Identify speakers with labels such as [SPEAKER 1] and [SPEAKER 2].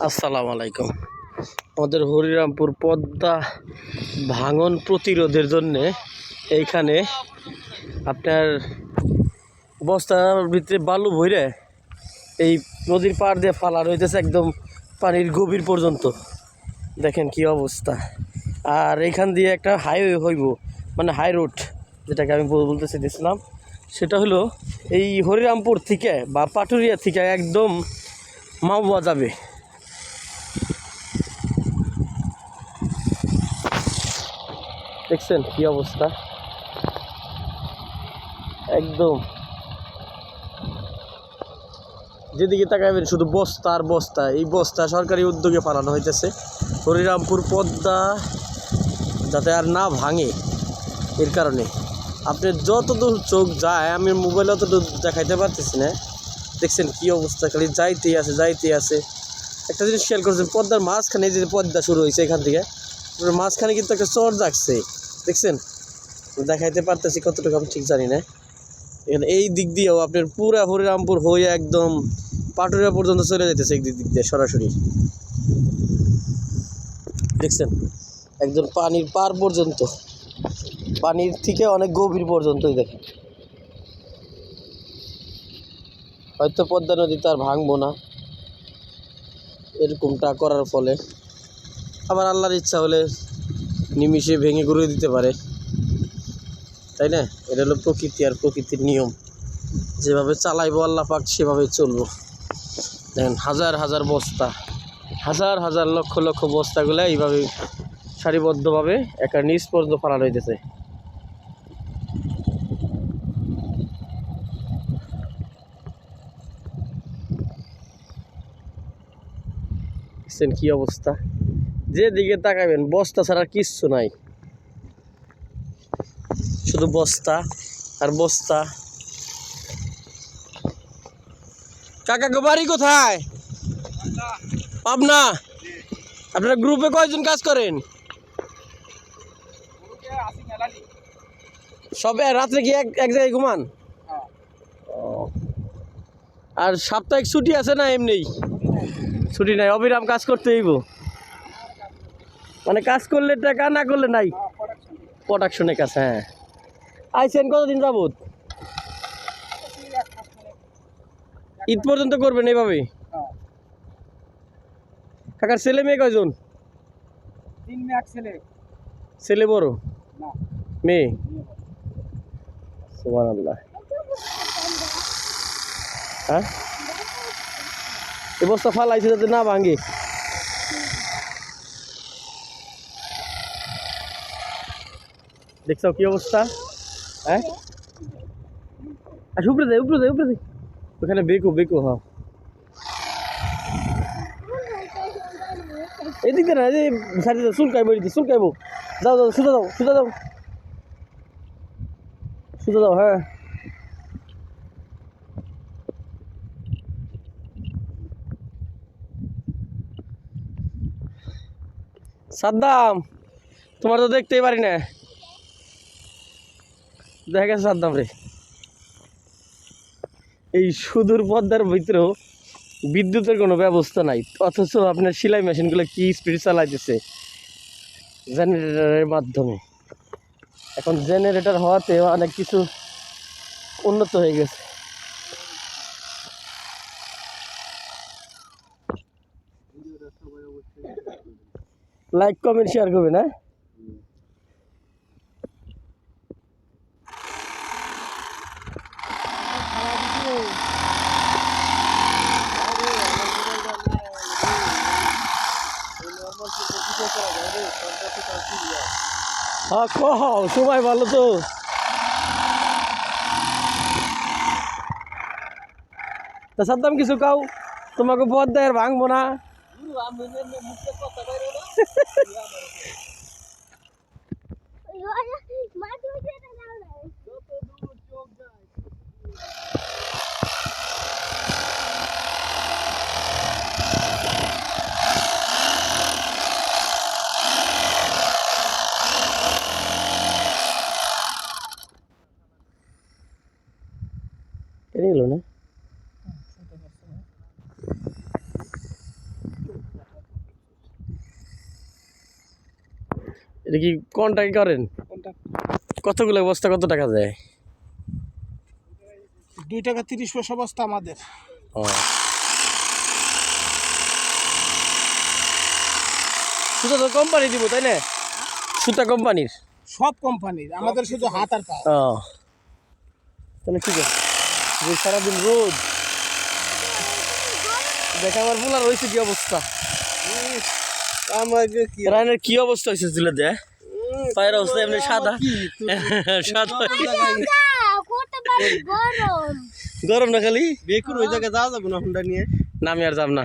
[SPEAKER 1] আসসালামু আলাইকুম আমাদের হরিরামপুর পদ্মা ভাঙন প্রতিরোধের জন্যে এইখানে আপনার বস্তার ভিতরে বালু ভরে এই নদীর পাড় দিয়ে ফালা রইতেছে একদম পানির গভীর পর্যন্ত। দেখেন কি অবস্থা। আর এইখান দিয়ে একটা হাইওয়ে হইব মানে হাই রোড যেটাকে আমি বল- বলতে চাইতেছিলাম সেটা হলো এই হরিরামপুর থেকে বা পাটুরিয়া থেকে একদম মাওয়া যাবে। দেখছেন কি অবস্থা? একদম। যেদিকে তাকাবেন শুধু বস্তা আর বস্তা। এই বস্তা সরকারি উদ্যোগে পালানো হইতেছে। হরিরামপুর পদ্মা যাতে আর না ভাঙে এর কারণে। আপনি যতদূর চোখ যায়, আমি মোবাইলে অতদূর দেখাইতে পারতেছি না। দেখছেন কি অবস্থা, খালি যাইতেই আছে যাইতেই আছে। একটা জিনিস খেয়াল করছেন, পদ্মার মাঝখানে যে পদ্মা শুরু হয়েছে এখান থেকে, মাঝখানে কিন্তু একটা চর যাচ্ছে দেখছেন? দেখাইতে পারতেছি কতটুকু আমি ঠিক জানি না। এখানে এই দিক দিয়েও আপনার পুরা হরিরামপুর হয়ে একদম পাটুরিয়া পর্যন্ত চলে যেতেছে এই দিক দিয়ে সরাসরি। দেখছেন? একদম পানির পার পর্যন্ত। পানির থেকে অনেক গভীর পর্যন্তই দেখেন। হয়তো পদ্মা নদীতে আর ভাঙবো না। এরকমটা করার ফলে। আবার আল্লাহর ইচ্ছা হলে নিমিষে ভেঙে গুঁড়ো দিতে পারে। তাই না? এটা হলো প্রকৃতি আর প্রকৃতির নিয়ম। যেভাবে চালাইবো আল্লাহ পাক সেভাবে চলবো। দেখেন, হাজার হাজার বস্তা, হাজার হাজার লক্ষ লক্ষ বস্তাগুলো এইভাবে সারিবদ্ধভাবে একটা নিচ পর্যন্ত ফালানো হইতেছে। অবস্থা? যেদিকে তাকাবেন, বস্তা ছাড়া কিচ্ছু নাই। শুধু বস্তা আর বস্তা। কাকা বাড়ি কোথায়? পাবনা? আপনার গ্রুপে কয়জন কাজ করেন? সবে রাত্রে কি এক জায়গায় ঘুমান। আর সাপ্তাহিক ছুটি আছে না এমনি? ছুটি নাই, অবিরাম কাজ করতে হইব। মানে কাজ করলে টাকা না করলে নাই। প্রোডাকশনের কাছে হ্যাঁ। আইসেন কতদিন যাবত ঈদ পর্যন্ত করবেন এইভাবে? কাকার ছেলে মেয়ে কয়জন?
[SPEAKER 2] ছেলে।
[SPEAKER 1] বড়? মেয়ে? আল্লাহ হ্যাঁ? এ বস্তা ফালাইছে যাতে না ভাঙে। দেখছ কি অবস্থা? হ্যাঁ? আচ্ছা উপরে দে উপরে দে উপরে দে। ওখানে বেকো বেকো হ্যাঁ। এদিকে না এই সাইডে দাও, চুলকাইবো এদিকে চুলকাইবো দাও দাও সুদা দাও সুদা দাও। সুদা দাও হ্যাঁ। সাদ্দাম তোমার তো দেখতেই পারি না। দেখা গেছে সাদ্দাম রে। এই সুদূর পদ্মার ভিতরেও বিদ্যুতের কোনো ব্যবস্থা নাই। অথচ আপনার সেলাই মেশিনগুলো কি স্পিড চালাইতেছে জেনারেটরের মাধ্যমে। এখন জেনারেটর হওয়াতে অনেক কিছু উন্নত হয়ে গেছে। লাইক কমেন্ট শেয়ার করবেন হ্যাঁ? হ্যাঁ কহ সময় ভালো তো তা সাদ্দাম কিছু কাও তোমাকে বদ দেয় ভাঙবো না কেটে গেল না? এটা কি কন্ট্যাক্ট করেন? কতগুলো বস্তা কত টাকা দেয়?
[SPEAKER 2] দুই টাকা তিরিশ পয়সা বস্তা আমাদের।
[SPEAKER 1] সুতা তো কোম্পানি দিব তাই না? সুতা কোম্পানির?
[SPEAKER 2] সব কোম্পানির আমাদের শুধু হাত আর পা।
[SPEAKER 1] ও। তাহলে ঠিক আছে যে সারাদিন রোদ। দেখা আমার বোলার হয়েছে কি অবস্থা।
[SPEAKER 2] আমাকে কি
[SPEAKER 1] রানের কি অবস্থা হয়েছে তুলে দে। পায়ের অবস্থা এমনি সাদা। সাদা।
[SPEAKER 3] গরম?
[SPEAKER 1] গরম না খালি?
[SPEAKER 2] বেকুর ওই জায়গায় যাওয়া যাব না হুন্ডা নিয়ে?
[SPEAKER 1] না আমি আর যাব না।